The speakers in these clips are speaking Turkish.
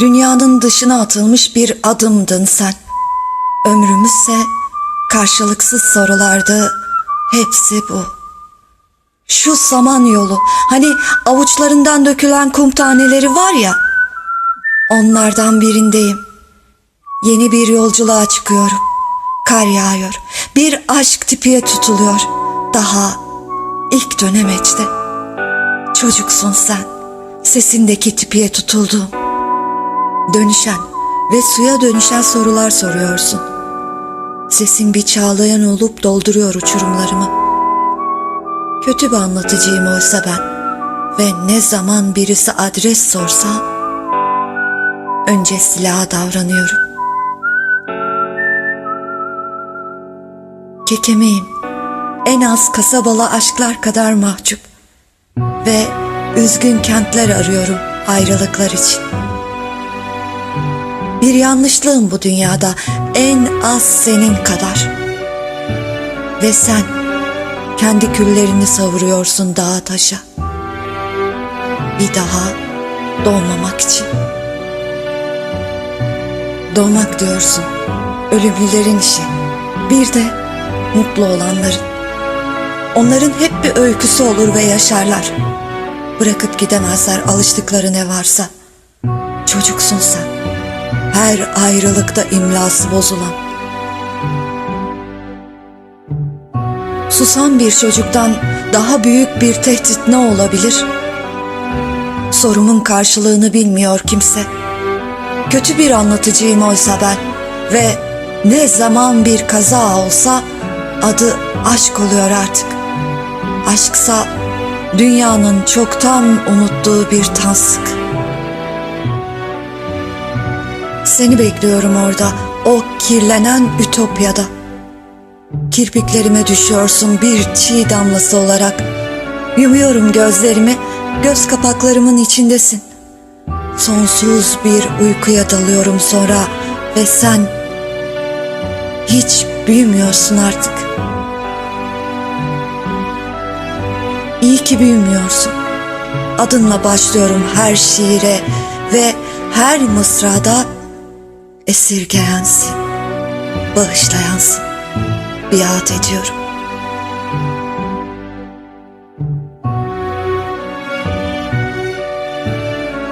Dünyanın dışına atılmış bir adımdın sen. Ömrümüzse karşılıksız sorulardı. Hepsi bu. Şu saman yolu, hani avuçlarından dökülen kum taneleri var ya, onlardan birindeyim. Yeni bir yolculuğa çıkıyorum. Kar yağıyor. Bir aşk tipiye tutuluyor. Daha ilk dönemeçte. Çocuksun sen. Sesindeki tipiye tutuldum. Dönüşen ve suya dönüşen sorular soruyorsun. Sesin bir çağlayan olup dolduruyor uçurumlarımı. Kötü bir anlatıcıyım oysa ben. Ve ne zaman birisi adres sorsa önce silaha davranıyorum. Kekemeğim en az kasabalı aşklar kadar mahcup ve üzgün kentler arıyorum ayrılıklar için. Bir yanlışlığım bu dünyada en az senin kadar. Ve sen kendi küllerini savuruyorsun dağa taşa. Bir daha doğmamak için. Doğmak diyorsun, ölümlülerin işi. Bir de mutlu olanların. Onların hep bir öyküsü olur ve yaşarlar. Bırakıp gidemezler alıştıkları ne varsa. Çocuksun sen. Her ayrılıkta imlası bozulan. Susan bir çocuktan daha büyük bir tehdit ne olabilir? Sorumun karşılığını bilmiyor kimse. Kötü bir anlatıcıyım oysa ben ve ne zaman bir kaza olsa adı aşk oluyor artık. Aşksa dünyanın çoktan unuttuğu bir tansık. Seni bekliyorum orada o kirlenen ütopyada. Kirpiklerime düşüyorsun bir çiğ damlası olarak. Yumuyorum gözlerimi, göz kapaklarımın içindesin. Sonsuz bir uykuya dalıyorum sonra ve sen hiç büyümüyorsun artık. İyi ki büyümüyorsun. Adınla başlıyorum her şiire ve her mısrada esirgeyensin, bağışlayansın, biat ediyorum.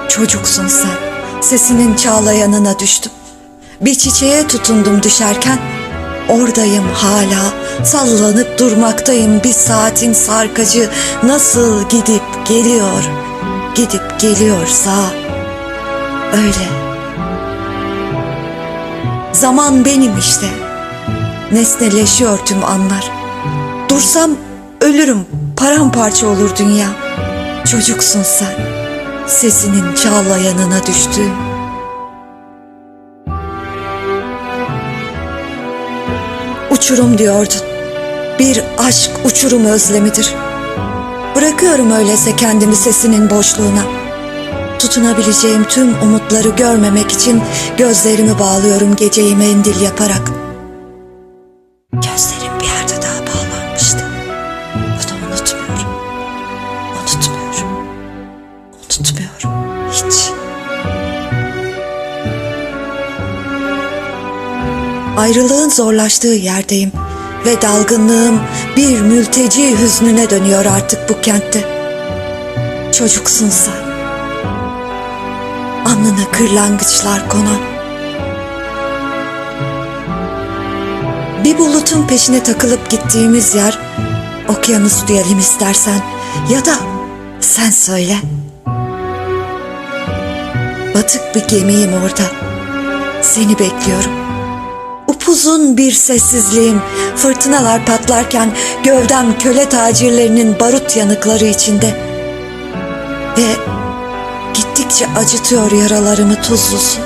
Çocuksun sen, sesinin çağlayanına düştüm. Bir çiçeğe tutundum düşerken, oradayım hala, sallanıp durmaktayım bir saatin sarkacı nasıl gidip geliyor, gidip geliyorsa öyle. Zaman benim işte. Nesneleşiyor tüm anlar. Dursam ölürüm, paramparça olur dünya. Çocuksun sen, sesinin çağlayanına düştüğüm. Uçurum diyordun. Bir aşk uçurum özlemidir. Bırakıyorum öyleyse kendimi sesinin boşluğuna. Tutunabileceğim tüm umutları görmemek için gözlerimi bağlıyorum geceyi mendil yaparak. Gözlerim bir yerde daha bağlanmıştı. Bunu unutmuyorum. Unutmuyorum. Unutmuyorum. Hiç. Ayrılığın zorlaştığı yerdeyim ve dalgınlığım bir mülteci hüznüne dönüyor artık bu kentte. Çocuksun sen. Alnına kırlangıçlar konan. Bir bulutun peşine takılıp gittiğimiz yer okyanus diyelim istersen ya da sen söyle. Batık bir gemiyim orada. Seni bekliyorum. Upuzun bir sessizliğim, fırtınalar patlarken gövdem köle tacirlerinin barut yanıkları içinde. Ve gittikçe acıtıyor yaralarımı tuzlu su.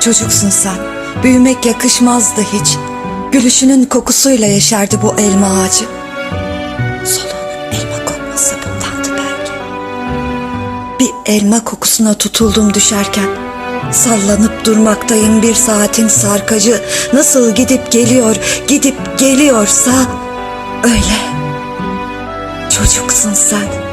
Çocuksun sen, büyümek yakışmazdı hiç. Gülüşünün kokusuyla yeşerdi bu elma ağacı. Soluğunun elma kokması bundandı belki. Bir elma kokusuna tutuldum düşerken. Sallanıp durmaktayım bir saatin sarkacı nasıl gidip geliyor, gidip geliyorsa öyle. Çocuksun sen.